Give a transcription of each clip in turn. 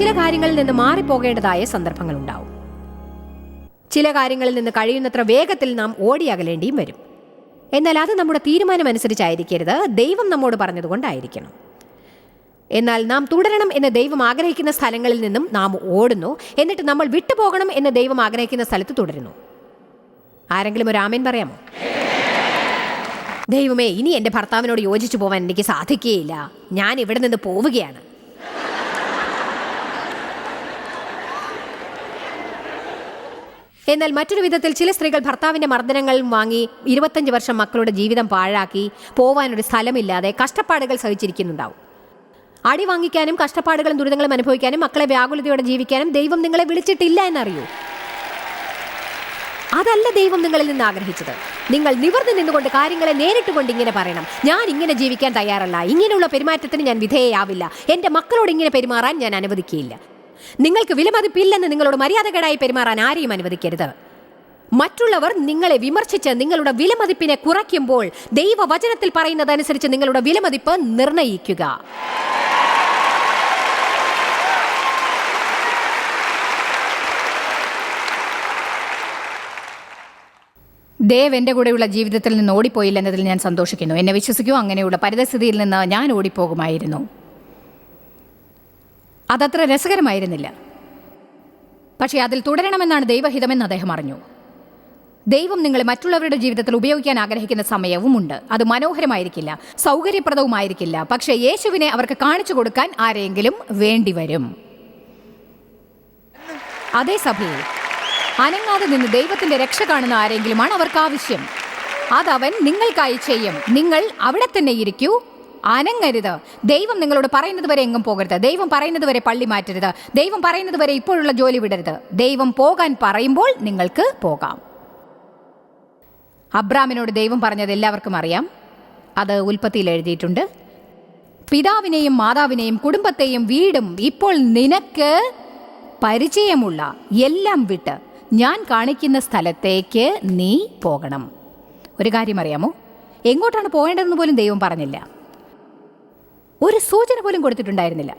ചില കാര്യങ്ങളിൽ നിന്ന് മാറിപ്പോകേണ്ടതായ സന്ദർഭങ്ങളുണ്ടാവും. ചില കാര്യങ്ങളിൽ നിന്ന് കഴിയുന്നത്ര വേഗത്തിൽ നാം ഓടിയകലേണ്ടിയും വരും. എന്നാൽ അത് നമ്മുടെ തീരുമാനമനുസരിച്ചായിരിക്കരുത്. ദൈവം നമ്മോട് പറഞ്ഞതുകൊണ്ടായിരിക്കണം. എന്നാൽ നാം തുടരണം എന്ന് ദൈവം ആഗ്രഹിക്കുന്ന സ്ഥലങ്ങളിൽ നിന്നും നാം ഓടുന്നു. എന്നിട്ട് നമ്മൾ വിട്ടുപോകണം എന്ന് ദൈവം ആഗ്രഹിക്കുന്ന സ്ഥലത്ത് തുടരുന്നു. ആരെങ്കിലും ഒരു ആമേൻ പറയാമോ? ദൈവമേ ഇനി എന്റെ ഭർത്താവിനോട് യോജിച്ചു പോവാൻ എനിക്ക് സാധിക്കുകയില്ല. ഞാൻ ഇവിടെ നിന്ന് പോവുകയാണ്. എന്നാൽ മറ്റൊരു വിധത്തിൽ ചില സ്ത്രീകൾ ഭർത്താവിന്റെ മർദ്ദനങ്ങൾ വാങ്ങി ഇരുപത്തഞ്ച് വർഷം മക്കളുടെ ജീവിതം പാഴാക്കി പോവാനൊരു സ്ഥലമില്ലാതെ കഷ്ടപ്പാടുകൾ സഹിച്ചിരിക്കുന്നുണ്ടാവും. അടി വാങ്ങിക്കാനും കഷ്ടപ്പാടുകളും ദുരിതങ്ങളും അനുഭവിക്കാനും മക്കളെ വ്യാകുലതയോടെ ജീവിക്കാനും ദൈവം നിങ്ങളെ വിളിച്ചിട്ടില്ല എന്നറിയൂ. അതല്ല ദൈവം നിങ്ങളിൽ നിന്ന് ആഗ്രഹിച്ചത്. നിങ്ങൾ നിവർന്നു നിന്നുകൊണ്ട് കാര്യങ്ങളെ നേരിട്ട് കൊണ്ട് ഇങ്ങനെ പറയണം. ഞാൻ ഇങ്ങനെ ജീവിക്കാൻ തയ്യാറല്ല. ഇങ്ങനെയുള്ള പെരുമാറ്റത്തിന് ഞാൻ വിധേയയാവില്ല. എന്റെ മക്കളോട് ഇങ്ങനെ പെരുമാറാൻ ഞാൻ അനുവദിക്കുകയില്ല. നിങ്ങൾക്ക് വിലമതിപ്പില്ലെന്ന് നിങ്ങളോട് മര്യാദകേടായി പെരുമാറാൻ ആരെയും അനുവദിക്കരുത്. മറ്റുള്ളവർ നിങ്ങളെ വിമർശിച്ച് നിങ്ങളുടെ വിലമതിപ്പിനെ കുറയ്ക്കുമ്പോൾ ദൈവവചനത്തിൽ പറയുന്നതനുസരിച്ച് നിങ്ങളുടെ വിലമതിപ്പ് നിർണയിക്കുക. ദേവ് എന്റെ കൂടെയുള്ള ജീവിതത്തിൽ നിന്ന് ഓടിപ്പോയില്ലെന്നതിൽ ഞാൻ സന്തോഷിക്കുന്നു. എന്നെ വിശ്വസിക്കൂ അങ്ങനെയുള്ള പരിതസ്ഥിതിയിൽ നിന്ന് ഞാൻ ഓടിപ്പോകുമായിരുന്നു. അതത്ര രസകരമായിരുന്നില്ല. പക്ഷേ അതിൽ തുടരണമെന്നാണ് ദൈവഹിതമെന്ന് അദ്ദേഹം അറിഞ്ഞു. ദൈവം നിങ്ങളെ മറ്റുള്ളവരുടെ ജീവിതത്തിൽ ഉപയോഗിക്കാൻ ആഗ്രഹിക്കുന്ന സമയവുമുണ്ട്. അത് മനോഹരമായിരിക്കില്ല സൗകര്യപ്രദവുമായിരിക്കില്ല. പക്ഷേ യേശുവിനെ അവർക്ക് കാണിച്ചു കൊടുക്കാൻ ആരെങ്കിലും വേണ്ടിവരും. അതേ സഭയിൽ അനങ്ങാതെ നിന്ന് ദൈവത്തിന്റെ രക്ഷ കാണുന്ന ആരെങ്കിലുമാണ് അവർക്ക് ആവശ്യം. അതവൻ നിങ്ങൾക്കായി ചെയ്യും. നിങ്ങൾ അവിടെ തന്നെ ഇരിക്കൂ. അനങ്ങരുത്. ദൈവം നിങ്ങളോട് പറയുന്നത് വരെ എങ്ങും പോകരുത്. ദൈവം പറയുന്നത് വരെ പള്ളി മാറ്റരുത്. ദൈവം പറയുന്നത് വരെ ഇപ്പോഴുള്ള ജോലി വിടരുത്. ദൈവം പോകാൻ പറയുമ്പോൾ നിങ്ങൾക്ക് പോകാം. അബ്രാമിനോട് ദൈവം പറഞ്ഞത് എല്ലാവർക്കും അറിയാം. അത് ഉൽപ്പത്തിയിൽ എഴുതിയിട്ടുണ്ട്. പിതാവിനെയും മാതാവിനെയും കുടുംബത്തെയും വീടും ഇപ്പോൾ നിനക്ക് പരിചയമുള്ള എല്ലാം വിട്ട് ഞാൻ കാണിക്കുന്ന സ്ഥലത്തേക്ക് നീ പോകണം. ഒരു കാര്യം അറിയാമോ? എങ്ങോട്ടാണ് പോകേണ്ടതെന്ന് പോലും ദൈവം പറഞ്ഞില്ല. ഒരു സൂചന പോലും കൊടുത്തിട്ടുണ്ടായിരുന്നില്ല.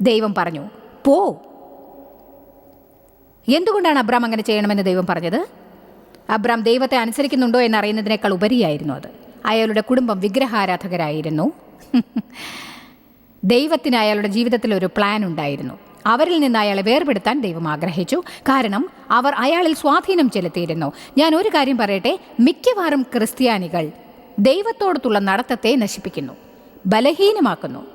ദൈവം പറഞ്ഞു പോ. എന്തുകൊണ്ടാണ് അബ്രാം അങ്ങനെ ചെയ്യണമെന്ന് ദൈവം പറഞ്ഞത്? അബ്രാം ദൈവത്തെ അനുസരിക്കുന്നുണ്ടോ എന്നറിയുന്നതിനേക്കാൾ ഉപരിയായിരുന്നു അത്. അയാളുടെ കുടുംബം വിഗ്രഹാരാധകരായിരുന്നു. ദൈവത്തിന് അയാളുടെ ജീവിതത്തിൽ ഒരു പ്ലാൻ ഉണ്ടായിരുന്നു. അവരിൽ നിന്ന് അയാളെ വേർപെടുത്താൻ ദൈവം ആഗ്രഹിച്ചു. കാരണം അവർ അയാളിൽ സ്വാധീനം ചെലുത്തിയിരുന്നു. ഞാൻ ഒരു കാര്യം പറയട്ടെ? മിക്കവാറും ക്രിസ്ത്യാനികൾ ദൈവത്തോടത്തുള്ള നടത്തത്തെ നശിപ്പിക്കുന്നു. ബലഹീനമാക്കുന്നു.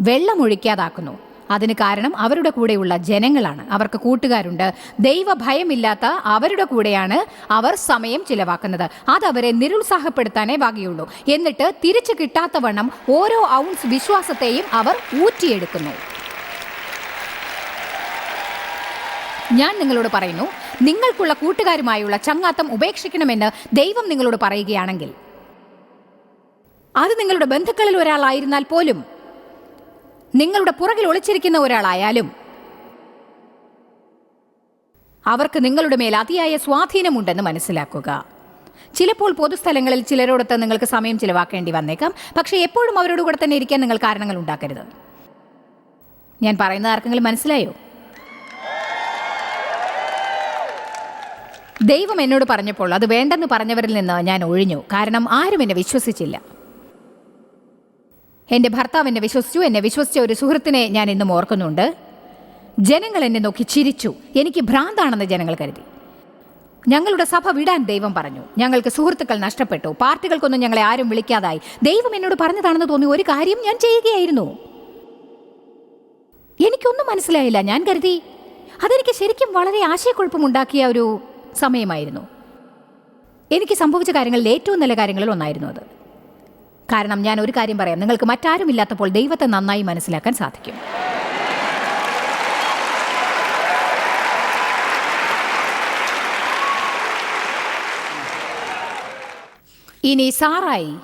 വെള്ളമൊഴിക്കാതാക്കുന്നു അതിന് കാരണം അവരുടെ കൂടെയുള്ള ജനങ്ങളാണ്. അവർക്ക് കൂട്ടുകാരുണ്ട്. ദൈവഭയമില്ലാത്ത അവരുടെ കൂടെയാണ് അവർ സമയം ചിലവാക്കുന്നത്. അത് അവരെ നിരുത്സാഹപ്പെടുത്താനേ വകയുള്ളൂ. എന്നിട്ട് തിരിച്ചു കിട്ടാത്ത വണ്ണം ഓരോ ഔൺസ് വിശ്വാസത്തെയും അവർ ഊറ്റിയെടുക്കുന്നു. ഞാൻ നിങ്ങളോട് പറയുന്നു നിങ്ങൾക്കുള്ള കൂട്ടുകാരുമായുള്ള ചങ്ങാത്തം ഉപേക്ഷിക്കണമെന്ന് ദൈവം നിങ്ങളോട് പറയുകയാണെങ്കിൽ അത് നിങ്ങളുടെ ബന്ധുക്കളിൽ ഒരാളായിരുന്നാൽ പോലും നിങ്ങളുടെ പുറകിൽ ഒളിച്ചിരിക്കുന്ന ഒരാളായാലും അവർക്ക് നിങ്ങളുടെ മേൽ അതിയായ സ്വാധീനമുണ്ടെന്ന് മനസ്സിലാക്കുക. ചിലപ്പോൾ പൊതുസ്ഥലങ്ങളിൽ ചിലരോടൊത്ത് നിങ്ങൾക്ക് സമയം ചിലവാക്കേണ്ടി വന്നേക്കാം. പക്ഷേ എപ്പോഴും അവരോട് കൂടെ തന്നെ ഇരിക്കാൻ നിങ്ങൾ കാരണങ്ങൾ ഉണ്ടാക്കരുത്. ഞാൻ പറയുന്നത് ആർക്കെങ്കിലും മനസ്സിലായോ? ദൈവം എന്നോട് പറഞ്ഞപ്പോൾ അത് വേണ്ടെന്ന് പറഞ്ഞവരിൽ നിന്ന് ഞാൻ ഒഴിഞ്ഞു. കാരണം ആരും എന്നെ വിശ്വസിച്ചില്ല. എന്റെ ഭർത്താവ് എന്നെ വിശ്വസിച്ചു എന്നെ വിശ്വസിച്ച ഒരു സുഹൃത്തിനെ ഞാൻ ഇന്നും ഓർക്കുന്നുണ്ട്. ജനങ്ങൾ എന്നെ നോക്കി ചിരിച്ചു. എനിക്ക് ഭ്രാന്താണെന്ന് ജനങ്ങൾ കരുതി. ഞങ്ങളുടെ സഭ വിടാൻ ദൈവം പറഞ്ഞു. ഞങ്ങൾക്ക് സുഹൃത്തുക്കൾ നഷ്ടപ്പെട്ടു. പാർട്ടികൾക്കൊന്നും ഞങ്ങളെ ആരും വിളിക്കാതായി. ദൈവം എന്നോട് പറഞ്ഞതാണെന്ന് തോന്നി ഒരു കാര്യം ഞാൻ ചെയ്യുകയായിരുന്നു. എനിക്കൊന്നും മനസ്സിലായില്ല. ഞാൻ കരുതി അതെനിക്ക് ശരിക്കും വളരെ ആശയക്കുഴപ്പമുണ്ടാക്കിയ ഒരു സമയമായിരുന്നു. എനിക്ക് സംഭവിച്ച കാര്യങ്ങളിൽ ഏറ്റവും നല്ല കാര്യങ്ങളിൽ ഒന്നായിരുന്നു അത്. കാരണം ഞാൻ ഒരു കാര്യം പറയാം. നിങ്ങൾക്ക് മറ്റാരും ഇല്ലാത്തപ്പോൾ ദൈവത്തെ നന്നായി മനസ്സിലാക്കാൻ സാധിക്കും. ഇനി സാറായി.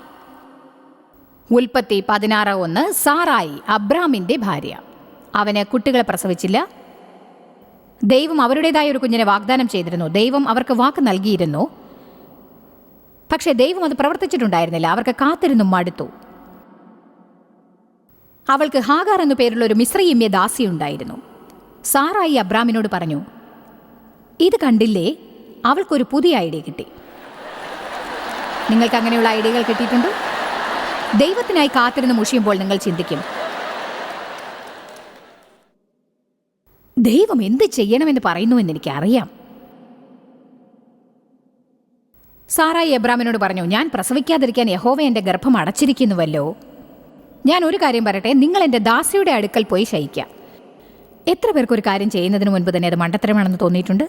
ഉൽപ്പത്തി പതിനാറ് ഒന്ന് സാറായി അബ്രാമിന്റെ ഭാര്യ. അവന് കുട്ടികളെ പ്രസവിച്ചില്ല. ദൈവം അവരുടേതായ ഒരു കുഞ്ഞിനെ വാഗ്ദാനം ചെയ്തിരുന്നു. ദൈവം അവർക്ക് വാക്ക് നൽകിയിരുന്നു. പക്ഷേ ദൈവം അത് പ്രവർത്തിച്ചിട്ടുണ്ടായിരുന്നില്ല. അവർക്ക് കാത്തിരുന്നും മടുത്തു. അവൾക്ക് ഹാഗാർ എന്നു പേരുള്ള ഒരു മിശ്രീമ്യ ദാസി ഉണ്ടായിരുന്നു. സാറായി അബ്രാമിനോട് പറഞ്ഞു ഇത് കണ്ടില്ലേ? അവൾക്കൊരു പുതിയ ഐഡിയ കിട്ടി. നിങ്ങൾക്ക് അങ്ങനെയുള്ള ഐഡിയകൾ കിട്ടിയിട്ടുണ്ടോ? ദൈവത്തിനായി കാത്തിരുന്ന് മുഷിയുമ്പോൾ നിങ്ങൾ ചിന്തിക്കും. ദൈവം എന്ത് ചെയ്യണമെന്ന് പറയുന്നുവെന്ന് എനിക്കറിയാം. സാറായി എബ്രാമിനോട് പറഞ്ഞു ഞാൻ പ്രസവിക്കാതിരിക്കാൻ യഹോവ എന്റെ ഗർഭം അടച്ചിരിക്കുന്നുവല്ലോ. ഞാൻ ഒരു കാര്യം പറയട്ടെ നിങ്ങൾ എന്റെ ദാസിയുടെ അടുക്കൽ പോയി ശയിക്കാം. എത്ര പേർക്ക് ഒരു കാര്യം ചെയ്യുന്നതിന് മുൻപ് തന്നെ അത് മണ്ടത്തരമാണെന്ന് തോന്നിയിട്ടുണ്ട്?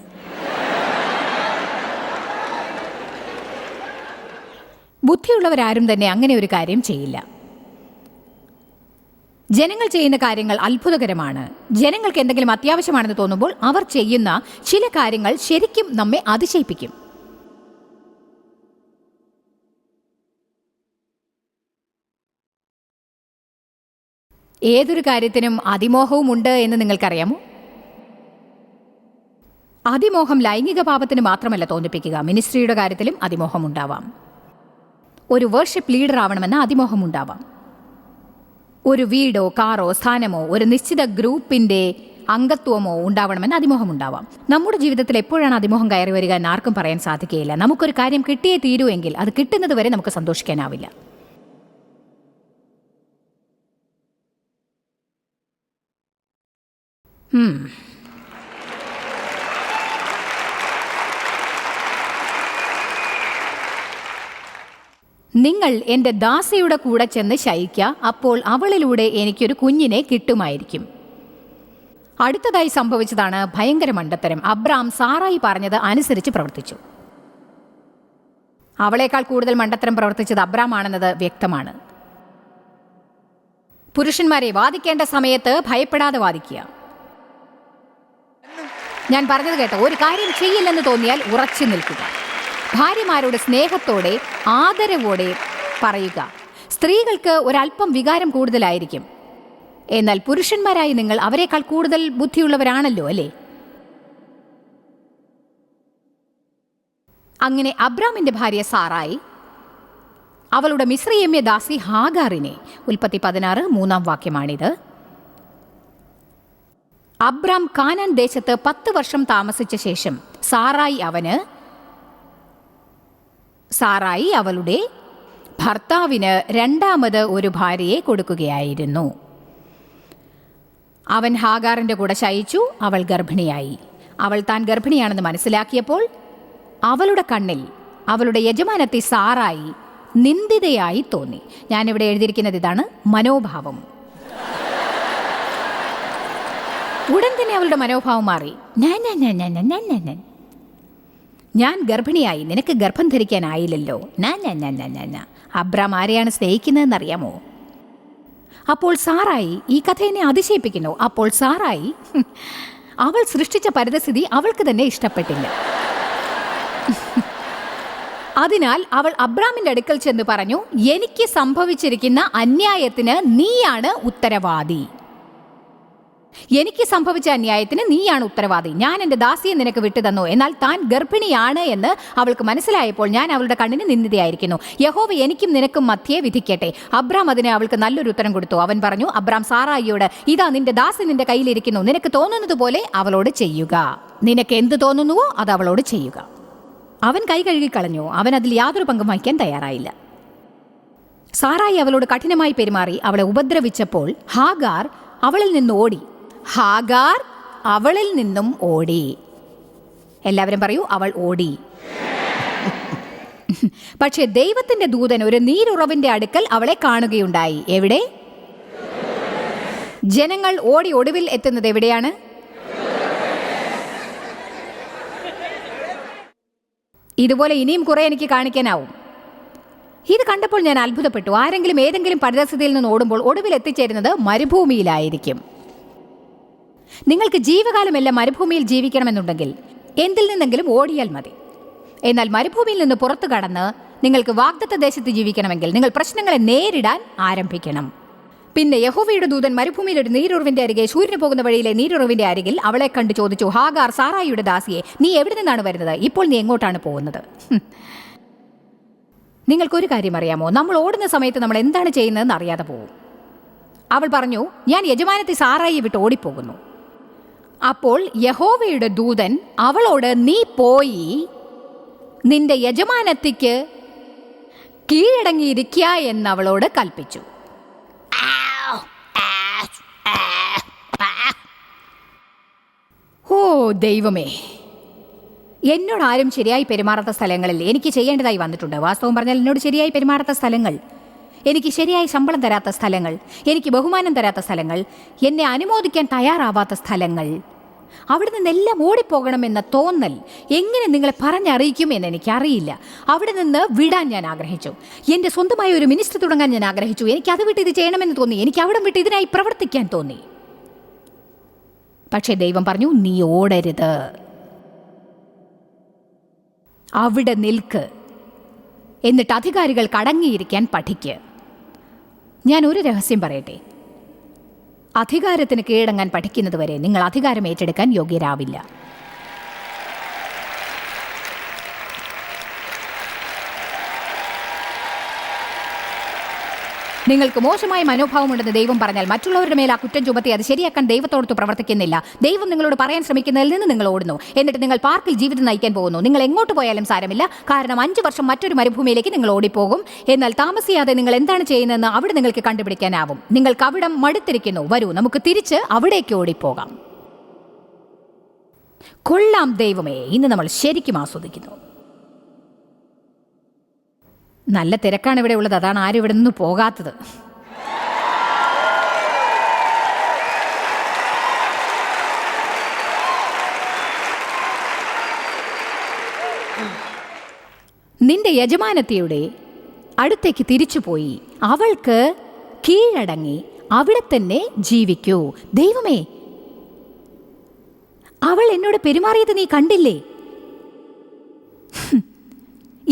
ബുദ്ധിയുള്ളവരാരും തന്നെ അങ്ങനെ ഒരു കാര്യം ചെയ്യില്ല. ജനങ്ങൾ ചെയ്യുന്ന കാര്യങ്ങൾ അത്ഭുതകരമാണ്. ജനങ്ങൾക്ക് എന്തെങ്കിലും അത്യാവശ്യമാണെന്ന് തോന്നുമ്പോൾ അവർ ചെയ്യുന്ന ചില കാര്യങ്ങൾ ശരിക്കും നമ്മെ അതിശയിപ്പിക്കും. ഏതൊരു കാര്യത്തിനും അതിമോഹവും ഉണ്ട് എന്ന് നിങ്ങൾക്കറിയാമോ? അതിമോഹം ലൈംഗിക പാപത്തിന് മാത്രമല്ല തോന്നിപ്പിക്കുക. മിനിസ്ട്രിയുടെ കാര്യത്തിലും അതിമോഹം ഉണ്ടാവാം. ഒരു വേർഷിപ്പ് ലീഡർ ആവണമെന്ന് അതിമോഹം ഉണ്ടാവാം. ഒരു വീടോ കാറോ സ്ഥാനമോ ഒരു നിശ്ചിത ഗ്രൂപ്പിന്റെ അംഗത്വമോ ഉണ്ടാവണമെന്ന് അതിമോഹം ഉണ്ടാവാം. നമ്മുടെ ജീവിതത്തിൽ എപ്പോഴാണ് അതിമോഹം കയറി വരിക എന്ന് ആർക്കും പറയാൻ സാധിക്കുകയില്ല. നമുക്കൊരു കാര്യം കിട്ടിയേ തീരുവെങ്കിൽ അത് കിട്ടുന്നത് വരെ നമുക്ക് സന്തോഷിക്കാനാവില്ല. നിങ്ങൾ എന്റെ ദാസയുടെ കൂടെ ചെന്ന് ശയിക്ക അപ്പോൾ അവളിലൂടെ എനിക്കൊരു കുഞ്ഞിനെ കിട്ടുമായിരിക്കും. അടുത്തതായി സംഭവിച്ചതാണ് ഭയങ്കര മണ്ടത്തരം. അബ്രാം സാറായി പറഞ്ഞത് അനുസരിച്ച് പ്രവർത്തിച്ചു. അവളേക്കാൾ കൂടുതൽ മണ്ടത്തരം പ്രവർത്തിച്ചത് അബ്രാം ആണെന്നത് വ്യക്തമാണ്. പുരുഷന്മാരെ വാദിക്കേണ്ട സമയത്ത് ഭയപ്പെടാതെ വാദിക്കുക. ഞാൻ പറഞ്ഞത് കേട്ടോ ഒരു കാര്യം ചെയ്യില്ലെന്ന് തോന്നിയാൽ ഉറച്ചു നിൽക്കുക. ഭാര്യമാരോട് സ്നേഹത്തോടെ ആദരവോടെ പറയുക. സ്ത്രീകൾക്ക് ഒരല്പം വികാരം കൂടുതലായിരിക്കും. എന്നാൽ പുരുഷന്മാരായി നിങ്ങൾ അവരെക്കാൾ കൂടുതൽ ബുദ്ധിയുള്ളവരാണല്ലോ അല്ലേ? അങ്ങനെ അബ്രാമിന്റെ ഭാര്യ സാറായി അവളുടെ മിശ്രീയമ്യ ദാസി ഹാഗാറിനെ. ഉൽപ്പത്തി പതിനാറ് മൂന്നാം വാക്യമാണിത്. അബ്രാം കാനാൻ ദേശത്ത് പത്ത് വർഷം താമസിച്ച ശേഷം സാറായി അവന് സാറായി അവളുടെ ഭർത്താവിന് രണ്ടാമത് ഒരു ഭാര്യയെ കൊടുക്കുകയായിരുന്നു അവൻ ഹാഗാറിന്റെ കൂടെ ശയിച്ചു അവൾ ഗർഭിണിയായി അവൾ താൻ ഗർഭിണിയാണെന്ന് മനസ്സിലാക്കിയപ്പോൾ അവളുടെ കണ്ണിൽ അവളുടെ യജമാനത്തെ സാറായി നിന്ദിതയായി തോന്നി ഞാനിവിടെ എഴുതിയിരിക്കുന്നത് ഇതാണ് മനോഭാവം ഉടൻ തന്നെ അവളുടെ മനോഭാവം മാറി ഞാൻ ഞാൻ ഞാൻ ഞാൻ ഞാൻ ഞാൻ ഞാൻ ഞാൻ ഞാൻ ഗർഭിണിയായി നിനക്ക് ഗർഭം ധരിക്കാനായില്ലല്ലോ ഞാൻ ഞാൻ ഞാൻ ഞാൻ ഞാൻ ഞാൻ അബ്രാം ആരെയാണ് സ്നേഹിക്കുന്നതെന്നറിയാമോ? അപ്പോൾ സാറായി ഈ കഥ എന്നെ അതിശയിപ്പിക്കുന്നു. അപ്പോൾ സാറായി അവൾ സൃഷ്ടിച്ച പരിതസ്ഥിതി അവൾക്ക് തന്നെ ഇഷ്ടപ്പെട്ടില്ല. അതിനാൽ അവൾ അബ്രാമിന്റെ അടുക്കൽ ചെന്ന് പറഞ്ഞു എനിക്ക് സംഭവിച്ചിരിക്കുന്ന അന്യായത്തിന് നീയാണ് ഉത്തരവാദി. എനിക്ക് സംഭവിച്ച അന്യായത്തിന് നീയാണ് ഉത്തരവാദി. ഞാൻ എന്റെ ദാസിയെ നിനക്ക് വിട്ടുതന്നു. എന്നാൽ താൻ ഗർഭിണിയാണ് എന്ന് അവൾക്ക് മനസ്സിലായപ്പോൾ ഞാൻ അവളുടെ കണ്ണിന് നിന്ദിതയായിരിക്കുന്നു യഹോവ എനിക്കും നിനക്കും മധ്യേ വിധിക്കട്ടെ. അബ്രാം അതിന് അവൾക്ക് നല്ലൊരു ഉത്തരം കൊടുത്തു. അവൻ പറഞ്ഞു അബ്രാം സാറായിയോട് ഇതാ നിന്റെ ദാസി നിന്റെ കയ്യിലിരിക്കുന്നു. നിനക്ക് തോന്നുന്നത് പോലെ അവളോട് ചെയ്യുക. നിനക്ക് എന്ത് തോന്നുന്നുവോ അത് അവളോട് ചെയ്യുക. അവൻ കൈ കഴുകിക്കളഞ്ഞു അവൻ അതിൽ യാതൊരു പങ്കും വഹിക്കാൻ തയ്യാറായില്ല. സാറായി അവളോട് കഠിനമായി പെരുമാറി. അവളെ ഉപദ്രവിച്ചപ്പോൾ ഹാഗാർ അവളിൽ നിന്ന് ഓടി. ഹാഗാർ അവളിൽ നിന്നും ഓടി. എല്ലാവരും പറയൂ അവൾ ഓടി. പക്ഷേ ദൈവത്തിന്റെ ദൂതൻ ഒരു നീരുറവിന്റെ അടുക്കൽ അവളെ കാണുകയുണ്ടായി. എവിടെ? ജനങ്ങൾ ഓടി ഒടുവിൽ എത്തുന്നത് എവിടെയാണ്? ഇതുപോലെ ഇനിയും കുറെ എനിക്ക് കാണിക്കാനാവും. ഇത് കണ്ടപ്പോൾ ഞാൻ അത്ഭുതപ്പെട്ടു. ആരെങ്കിലും ഏതെങ്കിലും പരിതസ്ഥിതിയിൽ നിന്ന് ഓടുമ്പോൾ ഒടുവിൽ എത്തിച്ചേരുന്നത് മരുഭൂമിയിലായിരിക്കും. നിങ്ങൾക്ക് ജീവകാലമെല്ലാം മരുഭൂമിയിൽ ജീവിക്കണമെന്നുണ്ടെങ്കിൽ എന്തിൽ നിന്നെങ്കിലും ഓടിയാൽ മതി. എന്നാൽ മരുഭൂമിയിൽ നിന്ന് പുറത്തു കടന്ന് നിങ്ങൾക്ക് വാഗ്ദത്ത ദേശത്ത് ജീവിക്കണമെങ്കിൽ നിങ്ങൾ പ്രശ്നങ്ങളെ നേരിടാൻ ആരംഭിക്കണം. പിന്നെ യഹോവയുടെ ദൂതൻ മരുഭൂമിയിൽ ഒരു നീരുറവിന്റെ അരികെ സൂര്യന് പോകുന്ന വഴിയിലെ നീരുറവിന്റെ അരികിൽ അവളെ കണ്ടു ചോദിച്ചു ഹാഗാർ സാറായിയുടെ ദാസിയെ നീ എവിടെ നിന്നാണ് വരുന്നത്? ഇപ്പോൾ നീ എങ്ങോട്ടാണ് പോകുന്നത്. നിങ്ങൾക്കൊരു കാര്യം അറിയാമോ? നമ്മൾ ഓടുന്ന സമയത്ത് നമ്മൾ എന്താണ് ചെയ്യുന്നതെന്ന് അറിയാതെ പോകും. അവൾ പറഞ്ഞു ഞാൻ യജമാനത്തെ സാറായി വിട്ട് ഓടിപ്പോകുന്നു. അപ്പോൾ യഹോവയുടെ ദൂതൻ അവളോട് നീ പോയി. നിന്റെ യജമാനത്തിക്ക് കീഴടങ്ങിയിരിക്കുക എന്ന് അവളോട് കൽപ്പിച്ചു. ഓ ദൈവമേ എന്നോട് ആരും ശരിയായി പെരുമാറാത്ത സ്ഥലങ്ങളിൽ എനിക്ക് ചെയ്യേണ്ടതായി വന്നിട്ടുണ്ട്. വാസ്തവം പറഞ്ഞാൽ എന്നോട് ശരിയായി പെരുമാറാത്ത സ്ഥലങ്ങൾ എനിക്ക് ശരിയായി ശമ്പളം തരാത്ത സ്ഥലങ്ങൾ എനിക്ക് ബഹുമാനം തരാത്ത സ്ഥലങ്ങൾ എന്നെ അനുമോദിക്കാൻ തയ്യാറാവാത്ത സ്ഥലങ്ങൾ അവിടെ നിന്നെല്ലാം ഓടിപ്പോകണമെന്ന തോന്നൽ എങ്ങനെ നിങ്ങളെ പറഞ്ഞറിയിക്കുമെന്ന് എനിക്കറിയില്ല. അവിടെ നിന്ന് വിടാൻ ഞാൻ ആഗ്രഹിച്ചു. എന്റെ സ്വന്തമായ ഒരു മിനിസ്റ്റർ തുടങ്ങാൻ ഞാൻ ആഗ്രഹിച്ചു. എനിക്ക് അത് വിട്ട് ഇത് ചെയ്യണമെന്ന് തോന്നി. എനിക്ക് അവിടെ വിട്ട് ഇതിനായി പ്രവർത്തിക്കാൻ തോന്നി. പക്ഷേ ദൈവം പറഞ്ഞു നീ ഓടരുത്. അവിടെ നിൽക്ക്. എന്നിട്ട് അധികാരികൾ കടങ്ങിയിരിക്കാൻ പഠിക്ക്. ഞാൻ ഒരു രഹസ്യം പറയട്ടെ. അധികാരത്തിന് കീഴടങ്ങാൻ പഠിക്കുന്നതുവരെ നിങ്ങൾ അധികാരം ഏറ്റെടുക്കാൻ യോഗ്യരാവില്ല. നിങ്ങൾക്ക് മോശമായ മനോഭാവമുണ്ടെന്ന് ദൈവം പറഞ്ഞാൽ മറ്റുള്ളവരുടെ മേൽ ആ കുറ്റം ചുമത്തി അത് ശരിയാക്കാൻ ദൈവത്തോടത്ത് പ്രവർത്തിക്കുന്നില്ല. ദൈവം നിങ്ങളോട് പറയാൻ ശ്രമിക്കുന്നതിൽ നിന്ന് നിങ്ങൾ ഓടുന്നു. എന്നിട്ട് നിങ്ങൾ പാർക്കിൽ ജീവിതം നയിക്കാൻ പോകുന്നു. നിങ്ങൾ എങ്ങോട്ട് പോയാലും സാരമില്ല. കാരണം അഞ്ച് വർഷം മറ്റൊരു മരുഭൂമിയിലേക്ക് നിങ്ങൾ ഓടിപ്പോകും. എന്നാൽ താമസിയാതെ നിങ്ങൾ എന്താണ് ചെയ്യുന്നതെന്ന് അവിടെ നിങ്ങൾക്ക് കണ്ടുപിടിക്കാനാവും. നിങ്ങൾക്ക് അവിടം മടുത്തിരിക്കുന്നു. വരൂ നമുക്ക് തിരിച്ച് അവിടേക്ക് ഓടിപ്പോകാം. കൊള്ളാം ദൈവമേ. ഇന്ന് നമ്മൾ ശരിക്കും ആസ്വദിക്കുന്നു. നല്ല തിരക്കാണ് ഇവിടെ ഉള്ളത്. അതാണ് ആരും ഇവിടെ നിന്ന് പോകാത്തത്. നിന്റെ യജമാനത്തിയുടെ അടുത്തേക്ക് തിരിച്ചുപോയി അവൾക്ക് കീഴടങ്ങി അവിടെ തന്നെ ജീവിക്കൂ. ദൈവമേ അവൾ എന്നോട് പെരുമാറിയത് നീ കണ്ടില്ലേ.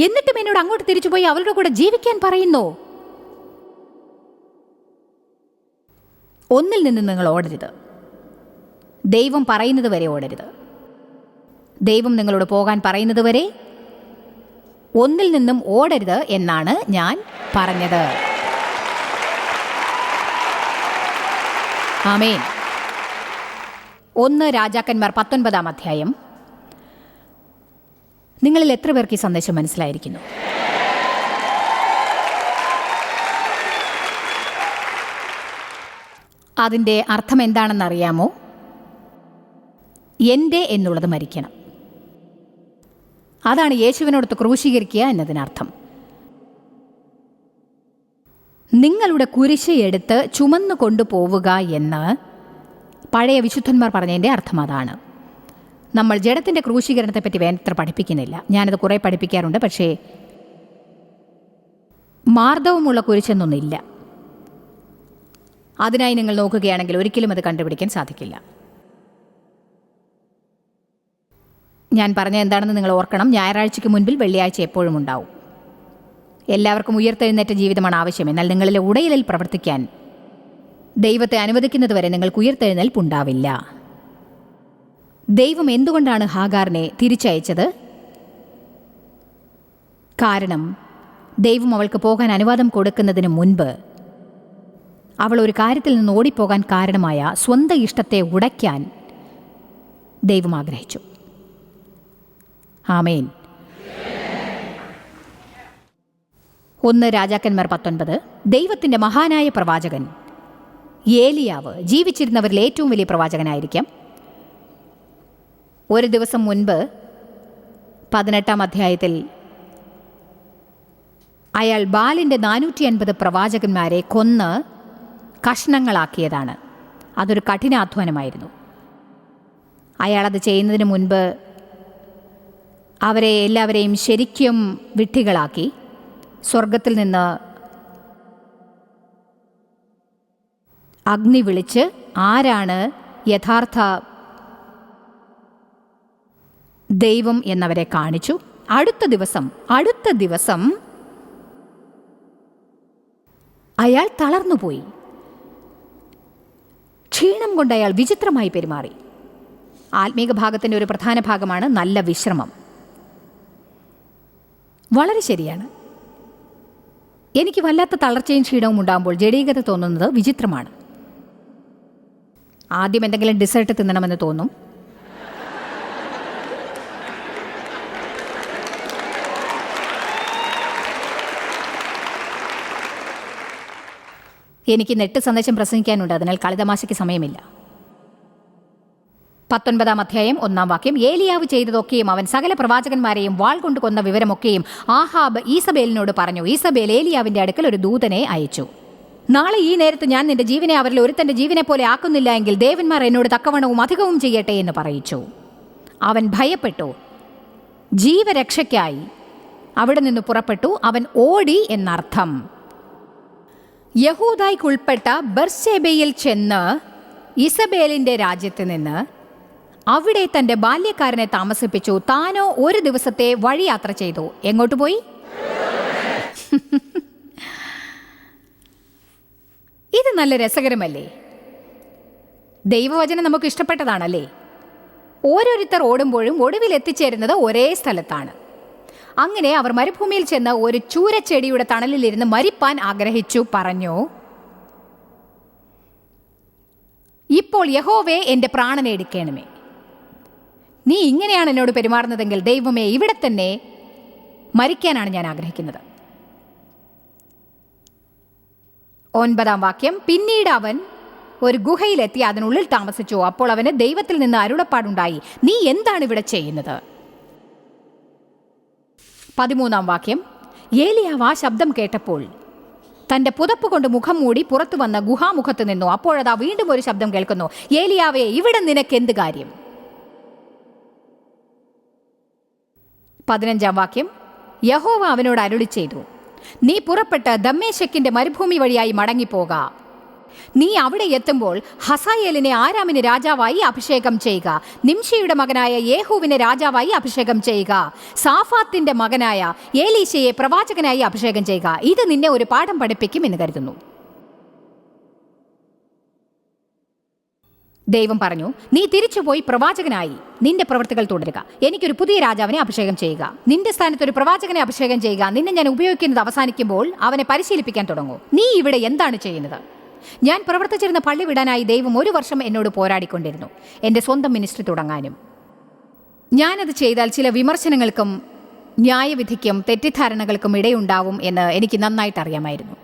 എന്നിട്ടും എന്നോട് അങ്ങോട്ട് തിരിച്ചുപോയി അവളുടെ കൂടെ ജീവിക്കാൻ പറയുന്നു. ഒന്നിൽ നിന്ന് നിങ്ങൾ ഓടരുത്. ദൈവം പറയുന്നത് വരെ ഓടരുത്. ദൈവം നിങ്ങളോട് പോകാൻ പറയുന്നത് വരെ ഒന്നിൽ നിന്നും ഓടരുത് എന്നാണ് ഞാൻ പറഞ്ഞത്. ആമേൻ. ഒന്ന് രാജാക്കന്മാർ പത്തൊൻപതാം അധ്യായം നിങ്ങളിൽ എത്ര പേർക്ക് ഈ സന്ദേശം മനസ്സിലായിരിക്കുന്നു? അതിന്റെ അർത്ഥം എന്താണെന്ന് അറിയാമോ എന്റെ എന്നുള്ളത് മരിക്കണം. അതാണ് യേശുവിനോടത്ത് ക്രൂശീകരിക്കുക എന്നതിനർത്ഥം. നിങ്ങളുടെ കുരിശ് എടുത്ത് ചുമന്നു കൊണ്ടുപോവുക എന്ന് പഴയ വിശുദ്ധന്മാർ പറഞ്ഞതിന്റെ അർത്ഥം അതാണ്. നമ്മൾ ജഡത്തിന്റെ ക്രൂശീകരണത്തെപ്പറ്റി വേണ്ടത്ര പഠിപ്പിക്കുന്നില്ല. ഞാനത് കുറേ പഠിപ്പിക്കാറുണ്ട് പക്ഷേ മാർദ്ദവമുള്ള കുരിശെന്നൊന്നില്ല. അതിനായി നിങ്ങൾ നോക്കുകയാണെങ്കിൽ ഒരിക്കലും അത് കണ്ടുപിടിക്കാൻ സാധിക്കില്ല. ഞാൻ പറഞ്ഞ എന്താണെന്ന് നിങ്ങൾ ഓർക്കണം. ഞായറാഴ്ചയ്ക്ക് മുൻപിൽ വെള്ളിയാഴ്ച എപ്പോഴും ഉണ്ടാവും. എല്ലാവർക്കും ഉയർത്തെഴുന്നേറ്റ ജീവിതമാണ് ആവശ്യം. എന്നാൽ നിങ്ങളിലെ ഉടയിലിൽ പ്രവർത്തിക്കാൻ ദൈവത്തെ അനുവദിക്കുന്നതുവരെ നിങ്ങൾക്ക് ഉയർത്തെഴുന്നേൽപ്പ് ഉണ്ടാവില്ല ദൈവം എന്തുകൊണ്ടാണ് ഹാഗാറിനെ തിരിച്ചയച്ചത്? കാരണം ദൈവം അവൾക്ക് പോകാൻ അനുവാദം കൊടുക്കുന്നതിന് മുൻപ് അവൾ ഒരു കാര്യത്തിൽ നിന്ന് ഓടിപ്പോകാൻ കാരണമായ സ്വന്തം ഇഷ്ടത്തെ ഉടയ്ക്കാൻ ദൈവം ആഗ്രഹിച്ചു. ആമേൻ. ഒന്ന് രാജാക്കന്മാർ പത്തൊൻപത്. ദൈവത്തിന്റെ മഹാനായ പ്രവാചകൻ. ഏലിയാവ് ജീവിച്ചിരുന്നവരിൽ ഏറ്റവും വലിയ പ്രവാചകനായിരിക്കാം. ഒരു ദിവസം മുൻപ് പതിനെട്ടാം അധ്യായത്തിൽ അയാൾ ബാലിന്റെ നാനൂറ്റി അൻപത് പ്രവാചകന്മാരെ കൊന്ന് കഷ്ണങ്ങളാക്കിയതാണ്. അതൊരു കഠിനാധ്വാനമായിരുന്നു. അയാളത് ചെയ്യുന്നതിന് മുൻപ് അവരെ എല്ലാവരെയും ശരിക്കും വിഡ്ഢികളാക്കി സ്വർഗത്തിൽ നിന്ന് അഗ്നി വിളിച്ച് ആരാണ് യഥാർത്ഥ ദൈവം എന്നവരെ കാണിച്ചു. അടുത്ത ദിവസം അടുത്ത ദിവസം അയാൾ തളർന്നുപോയി. ക്ഷീണം കൊണ്ട് അയാൾ വിചിത്രമായി പെരുമാറി. ആത്മീക ഭാഗത്തിന്റെ ഒരു പ്രധാന ഭാഗമാണ് നല്ല വിശ്രമം. വളരെ ശരിയാണ്. എനിക്ക് വല്ലാത്ത തളർച്ചയും ക്ഷീണവും ഉണ്ടാകുമ്പോൾ ജഡീകത തോന്നുന്നത് വിചിത്രമാണ്. ആദ്യം എന്തെങ്കിലും ഡിസേർട്ട് തിന്നണമെന്ന് തോന്നും. എനിക്ക് നെട്ട് സന്ദേശം പ്രസംഗിക്കാനുണ്ട്. അതിനാൽ കളിതമാശയ്ക്ക് സമയമില്ല. പത്തൊൻപതാം അധ്യായം ഒന്നാം വാക്യം. ഏലിയാവ് ചെയ്തതൊക്കെയും അവൻ സകല പ്രവാചകന്മാരെയും വാൾ കൊണ്ട് കൊന്ന വിവരമൊക്കെയും ആഹാബ് ഈസബേലിനോട് പറഞ്ഞു. ഈസബേൽ ഏലിയാവിന്റെ അടുക്കൽ ഒരു ദൂതനെ അയച്ചു. നാളെ ഈ നേരത്ത് ഞാൻ നിന്റെ ജീവനെ അവരിൽ ഒരുത്തന്റെ ജീവനെ പോലെ ആക്കുന്നില്ല എങ്കിൽ ദേവന്മാർ എന്നോട് തക്കവണവും അധികവും ചെയ്യട്ടെ എന്ന് പറയിച്ചു. അവൻ ഭയപ്പെട്ടു. ജീവരക്ഷയ്ക്കായി അവിടെ നിന്ന് പുറപ്പെട്ടു. അവൻ ഓടി എന്നർത്ഥം. യഹൂദായ്ക്കുൾപ്പെട്ട ബർസേബയിൽ ചെന്ന് ഇസബേലിന്റെ രാജ്യത്ത് നിന്ന് അവിടെ തന്റെ ബാല്യക്കാരനെ താമസിപ്പിച്ചു. താനോ ഒരു ദിവസത്തെ വഴിയാത്ര ചെയ്തു. എങ്ങോട്ട് പോയി? ഇത് നല്ല രസകരമല്ലേ? ദൈവവചനം നമുക്ക് ഇഷ്ടപ്പെട്ടതാണല്ലേ? ഓരോരുത്തർ ഓടുമ്പോഴും ഒടുവിൽ എത്തിച്ചേരുന്നത് ഒരേ സ്ഥലത്താണ്. അങ്ങനെ അവർ മരുഭൂമിയിൽ ചെന്ന് ഒരു ചൂരച്ചെടിയുടെ തണലിലിരുന്ന് മരിപ്പാൻ ആഗ്രഹിച്ചു പറഞ്ഞു ഇപ്പോൾ യഹോവേ എന്റെ പ്രാണനെ എടുക്കണമേ. നീ ഇങ്ങനെയാണ് എന്നോട് പെരുമാറുന്നതെങ്കിൽ ദൈവമേ ഇവിടെ തന്നെ മരിക്കാനാണ് ഞാൻ ആഗ്രഹിക്കുന്നത്. ഒൻപതാം വാക്യം പിന്നീട് അവൻ ഒരു ഗുഹയിലെത്തി അതിനുള്ളിൽ താമസിച്ചു. അപ്പോൾ അവന് ദൈവത്തിൽ നിന്ന് അരുളപ്പാടുണ്ടായി. നീ എന്താണ് ഇവിടെ ചെയ്യുന്നത്? പതിമൂന്നാം വാക്യം. ഏലിയാവ് ആ ശബ്ദം കേട്ടപ്പോൾ തന്റെ പുതപ്പ് കൊണ്ട് മുഖം മൂടി പുറത്തു വന്ന ഗുഹാമുഖത്ത് നിന്നു. അപ്പോഴതാ വീണ്ടും ഒരു ശബ്ദം കേൾക്കുന്നു. ഏലിയാവേ ഇവിടെ നിനക്ക് എന്ത് കാര്യം? പതിനഞ്ചാം വാക്യം. യഹോവ അവനോട് അരുളി ചെയ്തു നീ പുറപ്പെട്ട് ദമ്മേശക്കിന്റെ മരുഭൂമി വഴിയായി മടങ്ങിപ്പോക. നീ അവിടെ എത്തുമ്പോൾ ഹസായേലിനെ ആരാമിന് രാജാവായി അഭിഷേകം ചെയ്യുക. നിംഷിയുടെ മകനായ യേഹുവിനെ രാജാവായി അഭിഷേകം ചെയ്യുക. സാഫാത്തിന്റെ മകനായ ഏലീശയെ പ്രവാചകനായി അഭിഷേകം ചെയ്യുക. ഇത് നിന്നെ ഒരു പാഠം പഠിപ്പിക്കും എന്ന് കരുതുന്നു. ദൈവം പറഞ്ഞു നീ തിരിച്ചുപോയി പ്രവാചകനായി. നിന്റെ പ്രവൃത്തികൾ തുടരുക. എനിക്കൊരു പുതിയ രാജാവിനെ അഭിഷേകം ചെയ്യുക. നിന്റെ സ്ഥാനത്ത് ഒരു പ്രവാചകനെ അഭിഷേകം ചെയ്യുക. നിന്നെ ഞാൻ ഉപയോഗിക്കുന്നത് അവസാനിക്കുമ്പോൾ അവനെ പരിശീലിപ്പിക്കാൻ തുടങ്ങൂ. നീ ഇവിടെ എന്താണ് ചെയ്യുന്നത്? ഞാൻ പ്രവർത്തിച്ചിരുന്ന പള്ളി വിടാനായി ദൈവം ഒരു വർഷം എന്നോട് പോരാടിക്കൊണ്ടിരുന്നു. എന്റെ സ്വന്തം മിനിസ്ട്രി തുടങ്ങാനും. ഞാനത് ചെയ്താൽ ചില വിമർശനങ്ങൾക്കും ന്യായവിധിക്കും തെറ്റിദ്ധാരണകൾക്കും ഇടയുണ്ടാവും എന്ന് എനിക്ക് നന്നായിട്ട് അറിയാമായിരുന്നു.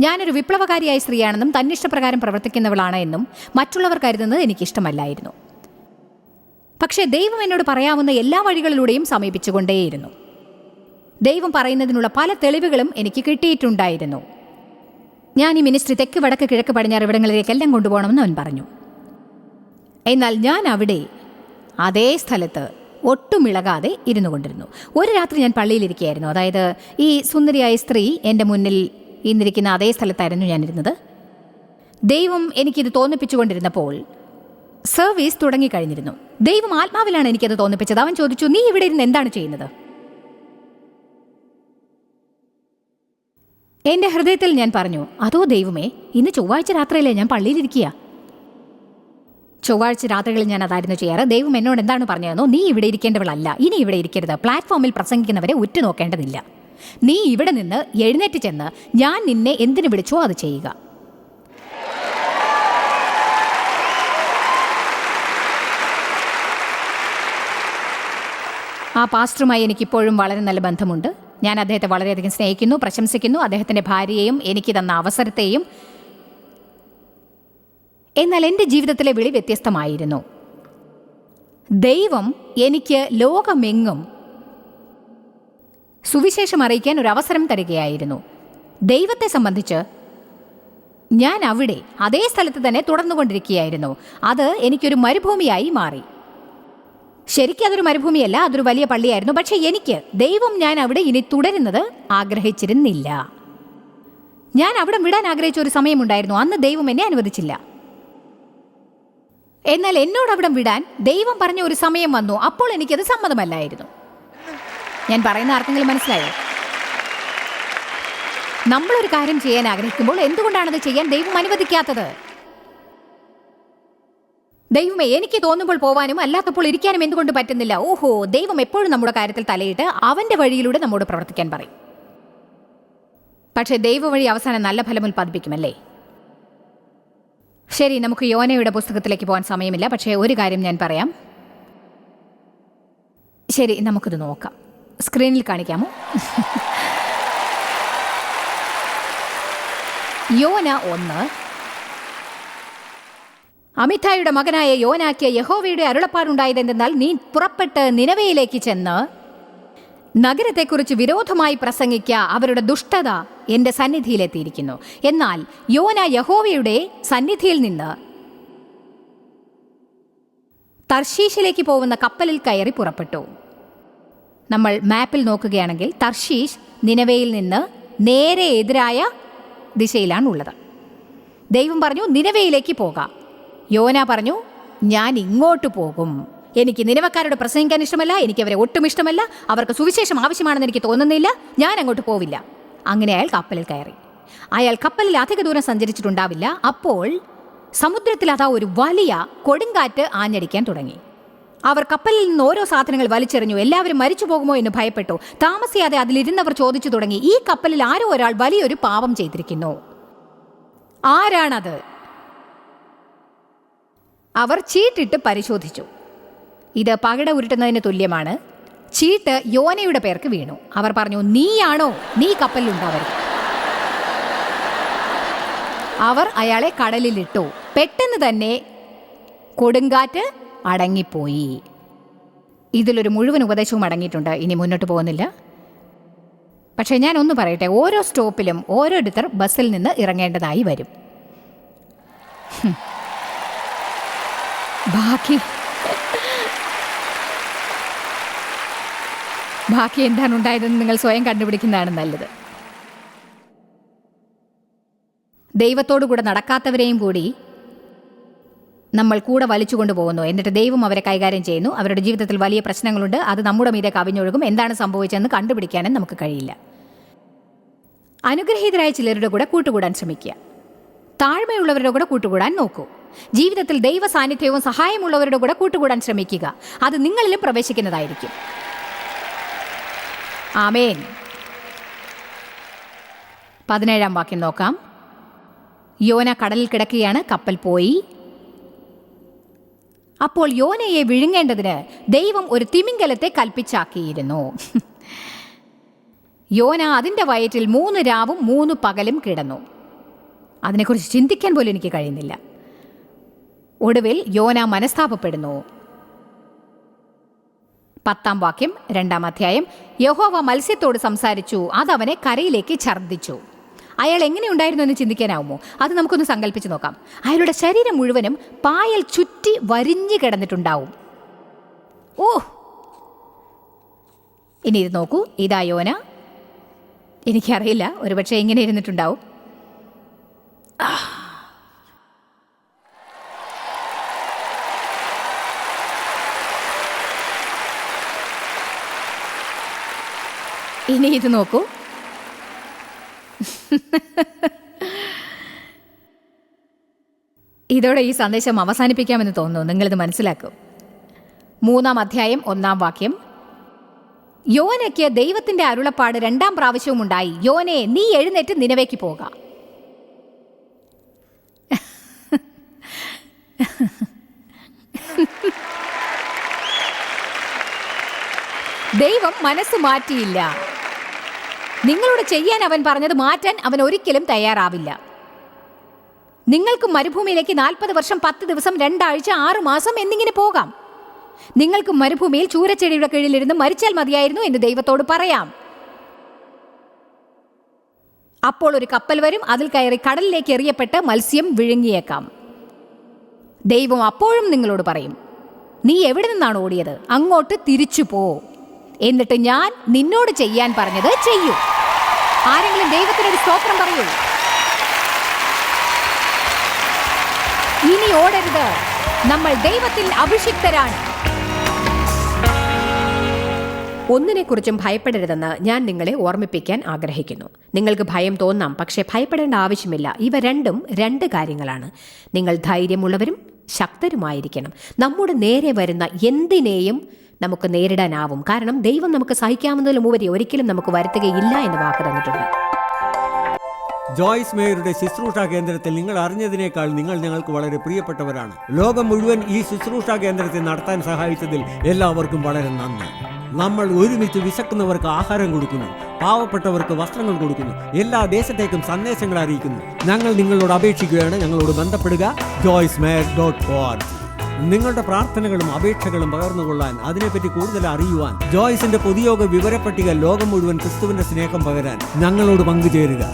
ഞാനൊരു വിപ്ലവകാരിയായ സ്ത്രീയാണെന്നും തന്നിഷ്ടപ്രകാരം പ്രവർത്തിക്കുന്നവളാണ് എന്നും മറ്റുള്ളവർ കരുതുന്നത് എനിക്കിഷ്ടമല്ലായിരുന്നു. പക്ഷേ ദൈവം എന്നോട് പറയാവുന്ന എല്ലാ വഴികളിലൂടെയും സമീപിച്ചുകൊണ്ടേയിരുന്നു. ദൈവം പറയുന്നതിനുള്ള പല തെളിവുകളും എനിക്ക് കിട്ടിയിട്ടുണ്ടായിരുന്നു. ഞാൻ ഈ മിനിസ്ട്രി തെക്ക് വടക്ക് കിഴക്ക് പടിഞ്ഞാറ് ഇവിടങ്ങളിലേക്കെല്ലാം കൊണ്ടുപോകണമെന്ന് അവൻ പറഞ്ഞു. എന്നാൽ ഞാൻ അവിടെ അതേ സ്ഥലത്ത് ഒട്ടും ഇളകാതെ ഇരുന്നു കൊണ്ടിരുന്നു. ഒരു രാത്രി ഞാൻ പള്ളിയിലിരിക്കുകയായിരുന്നു അതായത് ഈ സുന്ദരിയായ സ്ത്രീ എന്റെ മുന്നിൽ ഇന്നിരിക്കുന്ന അതേ സ്ഥലത്തായിരുന്നു ഞാനിരുന്നത്. ദൈവം എനിക്കിത് തോന്നിപ്പിച്ചുകൊണ്ടിരുന്നപ്പോൾ സർവീസ് തുടങ്ങിക്കഴിഞ്ഞിരുന്നു. ദൈവം ആത്മാവിലാണ് എനിക്കത് തോന്നിപ്പിച്ചത്. അവൻ ചോദിച്ചു നീ ഇവിടെ ഇരുന്ന് എന്താണ് ചെയ്യുന്നത്? എന്റെ ഹൃദയത്തിൽ ഞാൻ പറഞ്ഞു അതോ ദൈവമേ ഇന്ന് ചൊവ്വാഴ്ച രാത്രിയിലെ ഞാൻ പള്ളിയിലിരിക്കുക? ചൊവ്വാഴ്ച രാത്രികളിൽ ഞാൻ അതായിരുന്നു ചെയ്യാറ്. ദൈവം എന്നോട് എന്താണ് പറഞ്ഞതെന്നോ നീ ഇവിടെ ഇരിക്കേണ്ടവളല്ല. ഇനി ഇവിടെ ഇരിക്കരുത്. പ്ലാറ്റ്ഫോമിൽ പ്രസംഗിക്കുന്നവരെ ഉറ്റുനോക്കേണ്ടതില്ല. നീ ഇവിടെ നിന്ന് എഴുന്നേറ്റ് ചെന്ന് ഞാൻ നിന്നെ എന്തിനു വിളിച്ചോ അത് ചെയ്യുക. ആ പാസ്റ്ററുമായി എനിക്കിപ്പോഴും വളരെ നല്ല ബന്ധമുണ്ട്. ഞാൻ അദ്ദേഹത്തെ വളരെയധികം സ്നേഹിക്കുന്നു പ്രശംസിക്കുന്നു. അദ്ദേഹത്തിന്റെ ഭാര്യയെയും എനിക്ക് തന്ന അവസരത്തെയും എന്നാൽ എന്റെ ജീവിതത്തിലെ വിളി വ്യത്യസ്തമായിരുന്നു. ദൈവം എനിക്ക് ലോകമെങ്ങും സുവിശേഷം അറിയിക്കാൻ ഒരു അവസരം തരികയായിരുന്നു. ദൈവത്തെ സംബന്ധിച്ച് ഞാൻ അവിടെ അതേ സ്ഥലത്ത് തന്നെ തുടർന്നുകൊണ്ടിരിക്കുകയായിരുന്നു. അത് എനിക്കൊരു മരുഭൂമിയായി മാറി. ശരിക്കും അതൊരു മരുഭൂമിയല്ല അതൊരു വലിയ പള്ളിയായിരുന്നു. പക്ഷേ എനിക്ക് ദൈവം ഞാൻ അവിടെ ഇനി തുടരുന്നത് ആഗ്രഹിച്ചിരുന്നില്ല. ഞാൻ അവിടെ വിടാൻ ആഗ്രഹിച്ച ഒരു സമയമുണ്ടായിരുന്നു. അന്ന് ദൈവം എന്നെ അനുവദിച്ചില്ല. എന്നാൽ എന്നോട് അവിടെ വിടാൻ ദൈവം പറഞ്ഞ ഒരു സമയം വന്നു. അപ്പോൾ എനിക്കത് സമ്മതമല്ലായിരുന്നു. ഞാൻ പറയുന്ന ആർക്കെങ്കിലും മനസ്സിലായോ? നമ്മളൊരു കാര്യം ചെയ്യാൻ ആഗ്രഹിക്കുമ്പോൾ എന്തുകൊണ്ടാണത് ചെയ്യാൻ ദൈവം അനുവദിക്കാത്തത്? ദൈവമേ എനിക്ക് തോന്നുമ്പോൾ പോവാനും അല്ലാത്തപ്പോൾ ഇരിക്കാനും എന്തുകൊണ്ട് പറ്റുന്നില്ല? ഓഹോ ദൈവം എപ്പോഴും നമ്മുടെ കാര്യത്തിൽ തലയിട്ട് അവന്റെ വഴിയിലൂടെ നമ്മോട് പ്രവർത്തിക്കാൻ പറയും. പക്ഷേ ദൈവ വഴി അവസാനം നല്ല ഫലം ഉൽപ്പാദിപ്പിക്കുമല്ലേ? ശരി നമുക്ക് യോനയുടെ പുസ്തകത്തിലേക്ക് പോകാൻ സമയമില്ല. പക്ഷേ ഒരു കാര്യം ഞാൻ പറയാം. ശരി നമുക്കിത് നോക്കാം. സ്ക്രീനിൽ കാണിക്കാമോ? യോന ഒന്ന് അമിതായുടെ മകനായ യോനാക്കിയ യഹോവയുടെ അരുളപ്പാടുണ്ടായതെന്തെന്നാൽ നീ പുറപ്പെട്ട് നിലവയിലേക്ക് ചെന്ന് നഗരത്തെക്കുറിച്ച് വിരോധമായി പ്രസംഗിക്ക അവരുടെ ദുഷ്ടത എന്റെ സന്നിധിയിലെത്തിയിരിക്കുന്നു. എന്നാൽ യോന യഹോവയുടെ സന്നിധിയിൽ നിന്ന് തർശീഷിലേക്ക് പോകുന്ന കപ്പലിൽ കയറി പുറപ്പെട്ടു. നമ്മൾ മാപ്പിൽ നോക്കുകയാണെങ്കിൽ തർശീഷ് നിനവയിൽ നിന്ന് നേരെ എതിരായ ദിശയിലാണ് ഉള്ളത് ദൈവം പറഞ്ഞു നിനവയിലേക്ക് പോകാം. യോന പറഞ്ഞു ഞാൻ ഇങ്ങോട്ട് പോകും. എനിക്ക് നിലവക്കാരോട് പ്രസംഗിക്കാൻ ഇഷ്ടമല്ല എനിക്ക് അവരെ ഒട്ടും ഇഷ്ടമല്ല അവർക്ക് സുവിശേഷം ആവശ്യമാണെന്ന് എനിക്ക് തോന്നുന്നില്ല ഞാൻ അങ്ങോട്ട് പോവില്ല. അങ്ങനെ അയാൾ കപ്പലിൽ കയറി. അയാൾ കപ്പലിൽ അധിക ദൂരം സഞ്ചരിച്ചിട്ടുണ്ടാവില്ല. അപ്പോൾ സമുദ്രത്തിൽ അതാ ഒരു വലിയ കൊടുങ്കാറ്റ് ആഞ്ഞടിക്കാൻ തുടങ്ങി. അവർ കപ്പലിൽ നിന്ന് ഓരോ സാധനങ്ങൾ വലിച്ചെറിഞ്ഞു. എല്ലാവരും മരിച്ചു പോകുമോ? എന്ന് ഭയപ്പെട്ടു. താമസിയാതെ അതിലിരുന്നവർ ചോദിച്ചു തുടങ്ങി ഈ കപ്പലിൽ ആരോ ഒരാൾ വലിയൊരു പാപം ചെയ്തിരിക്കുന്നു? ആരാണത്? അവർ ചീട്ടിട്ട് പരിശോധിച്ചു. ഇത് പകട ഉരുട്ടുന്നതിന് തുല്യമാണ്. ചീട്ട് യോനയുടെ പേർക്ക് വീണു. അവർ പറഞ്ഞു നീയാണോ? നീ കപ്പലിലുണ്ടാവരുത്. അവർ അയാളെ കടലിലിട്ടു. പെട്ടെന്ന് തന്നെ കൊടുങ്കാറ്റ് അടങ്ങിപ്പോയി. ഇതിലൊരു മുഴുവൻ ഉപദേശവും അടങ്ങിയിട്ടുണ്ട്. ഇനി മുന്നോട്ട് പോകുന്നില്ല. പക്ഷേ ഞാൻ ഒന്ന് പറയട്ടെ ഓരോ സ്റ്റോപ്പിലും ഓരോരുത്തർ ബസ്സിൽ നിന്ന് ഇറങ്ങേണ്ടതായി വരും. ബാക്കി. ബാക്കി എന്താണ് ഉണ്ടായതെന്ന് നിങ്ങൾ സ്വയം കണ്ടുപിടിക്കുന്നതാണ് നല്ലത്. ദൈവത്തോടു കൂടെ നടക്കാത്തവരെയും കൂടി നമ്മൾ കൂടെ വലിച്ചുകൊണ്ട് പോകുന്നു എന്നിട്ട് ദൈവം അവരെ കൈകാര്യം ചെയ്യുന്നു. അവരുടെ ജീവിതത്തിൽ വലിയ പ്രശ്നങ്ങളുണ്ട്. അത് നമ്മുടെ മീതെ കവിഞ്ഞൊഴുകും. എന്താണ് സംഭവിച്ചതെന്ന് കണ്ടുപിടിക്കാനും നമുക്ക് കഴിയില്ല. അനുഗ്രഹീതരായ ചിലരുടെ കൂടെ കൂട്ടുകൂടാൻ ശ്രമിക്കുക. താഴ്മയുള്ളവരുടെ കൂടെ കൂട്ടുകൂടാൻ നോക്കൂ. ജീവിതത്തിൽ ദൈവ സാന്നിധ്യവും സഹായമുള്ളവരുടെ കൂടെ കൂട്ടുകൂടാൻ ശ്രമിക്കുക. അത് നിങ്ങളിലും പ്രവേശിക്കുന്നതായിരിക്കും. ആമേൻ. പതിനേഴാം വാക്യം നോക്കാം. യോന കടലിൽ കിടക്കുകയാണ് കപ്പൽ പോയി. അപ്പോൾ യോനയെ വിഴുങ്ങേണ്ടതിന് ദൈവം ഒരു തിമിംഗലത്തെ കൽപ്പിച്ചാക്കിയിരുന്നു. യോന അതിന്റെ വയറ്റിൽ മൂന്ന് രാവും മൂന്ന് പകലും കിടന്നു. അതിനെക്കുറിച്ച് ചിന്തിക്കാൻ പോലും എനിക്ക് കഴിയുന്നില്ല. ഒടുവിൽ യോന മനസ്താപപ്പെടുന്നു. പത്താം വാക്യം രണ്ടാം അധ്യായം. യഹോവ മത്സ്യത്തോട് സംസാരിച്ചു അത് അവനെ കരയിലേക്ക് ഛർദ്ദിച്ചു. അയാൾ എങ്ങനെയുണ്ടായിരുന്നു എന്ന് ചിന്തിക്കാനാവുമോ? അത് നമുക്കൊന്ന് സങ്കല്പിച്ച് നോക്കാം. അയാളുടെ ശരീരം മുഴുവനും പായൽ ചുറ്റി വരിഞ്ഞു കിടന്നിട്ടുണ്ടാവും. ഓ! ഇനി ഇത് നോക്കൂ. ഇതാ യോന. എനിക്കറിയില്ല ഒരുപക്ഷെ ഇങ്ങനെ ഇരുന്നിട്ടുണ്ടാവും. ഇനി ഇത് നോക്കൂ. ഇതോടെ ഈ സന്ദേശം അവസാനിപ്പിക്കാമെന്ന് തോന്നുന്നു. നിങ്ങളിത് മനസ്സിലാക്കും. മൂന്നാം അധ്യായം ഒന്നാം വാക്യം. യോനയ്ക്ക് ദൈവത്തിന്റെ അരുളപ്പാട് രണ്ടാം പ്രാവശ്യവും ഉണ്ടായി. യോനെ നീ എഴുന്നേറ്റ് നിലവേക്ക് പോക. ദൈവം മനസ്സ് മാറ്റിയില്ല. നിങ്ങളോട് ചെയ്യാൻ അവൻ പറഞ്ഞത് മാറ്റാൻ അവൻ ഒരിക്കലും തയ്യാറാവില്ല. നിങ്ങൾക്ക് മരുഭൂമിയിലേക്ക് നാൽപ്പത് വർഷം പത്ത് ദിവസം രണ്ടാഴ്ച ആറു മാസം എന്നിങ്ങനെ പോകാം. നിങ്ങൾക്ക് മരുഭൂമിയിൽ ചൂരച്ചെടിയുടെ കീഴിലിരുന്ന് മരിച്ചാൽ മതിയായിരുന്നു എന്ന് ദൈവത്തോട് പറയാം. അപ്പോൾ ഒരു കപ്പൽ വരും അതിൽ കയറി കടലിലേക്ക് എറിയപ്പെട്ട് മത്സ്യം വിഴുങ്ങിയേക്കാം. ദൈവം അപ്പോഴും നിങ്ങളോട് പറയും നീ എവിടെ നിന്നാണ് ഓടിയത്? അങ്ങോട്ട് തിരിച്ചു പോ. എന്നിട്ട് ഞാൻ നിന്നോട് ചെയ്യാൻ പറഞ്ഞത് ചെയ്യൂ. ആരെങ്കിലും ദൈവത്തിനൊരു സ്തോത്രം പറയൂ. ഇനി ഓടരുത്. നമ്മൾ ദൈവത്തിൽ അഭിഷിക്തരാണ്. ഒന്നിനെക്കുറിച്ചും ഭയപ്പെടരുതെന്ന് ഞാൻ നിങ്ങളെ ഓർമ്മിപ്പിക്കാൻ ആഗ്രഹിക്കുന്നു. നിങ്ങൾക്ക് ഭയം തോന്നാം പക്ഷേ ഭയപ്പെടേണ്ട ആവശ്യമില്ല. ഇവ രണ്ടും രണ്ട് കാര്യങ്ങളാണ്. നിങ്ങൾ ധൈര്യമുള്ളവരും ശക്തരുമായിരിക്കണം. നമ്മുടെ നേരെ വരുന്ന എന്തിനേയും നമുക്ക് നേരിടാനാവും. കാരണം ദൈവം നമുക്ക് സഹിക്കാവുന്നതിലും ഉപരി ഒരിക്കലും നമുക്ക് വരുത്തുകയില്ല എന്ന് വാക്ക് തന്നിട്ടുണ്ട്. ജോയ്സ് മേയറുടെ ശുശ്രൂഷ കേന്ദ്രത്തിൽ നിങ്ങൾ അറിഞ്ഞതിനേക്കാൾ നിങ്ങൾ ഞങ്ങൾക്ക് വളരെ പ്രിയപ്പെട്ടവരാണ്. ലോകം മുഴുവൻ ഈ ശുശ്രൂഷ കേന്ദ്രത്തെ നടത്താൻ സഹായിച്ചതിൽ എല്ലാവർക്കും വളരെ നന്ദി. നമ്മൾ ഒരുമിച്ച് വിശക്കുന്നവർക്ക് ആഹാരം കൊടുക്കുന്നു പാവപ്പെട്ടവർക്ക് വസ്ത്രങ്ങൾ കൊടുക്കുന്നു എല്ലാ ദേശത്തേക്കും സന്ദേശങ്ങൾ അറിയിക്കുന്നു. ഞങ്ങൾ നിങ്ങളോട് അപേക്ഷിക്കുകയാണ് ഞങ്ങളോട് ബന്ധപ്പെടുക. ജോയ്സ് മേയർ ഡോട്ട് നിങ്ങളുടെ പ്രാർത്ഥനകളും അപേക്ഷകളും പകർന്നുകൊള്ളാൻ അതിനെപ്പറ്റി കൂടുതൽ അറിയുവാൻ ജോയ്സിന്റെ പൊതുയോഗ വിവരപ്പട്ടിക ലോകം മുഴുവൻ ക്രിസ്തുവിന്റെ സ്നേഹം പകരാൻ ഞങ്ങളോട് പങ്കുചേരുക.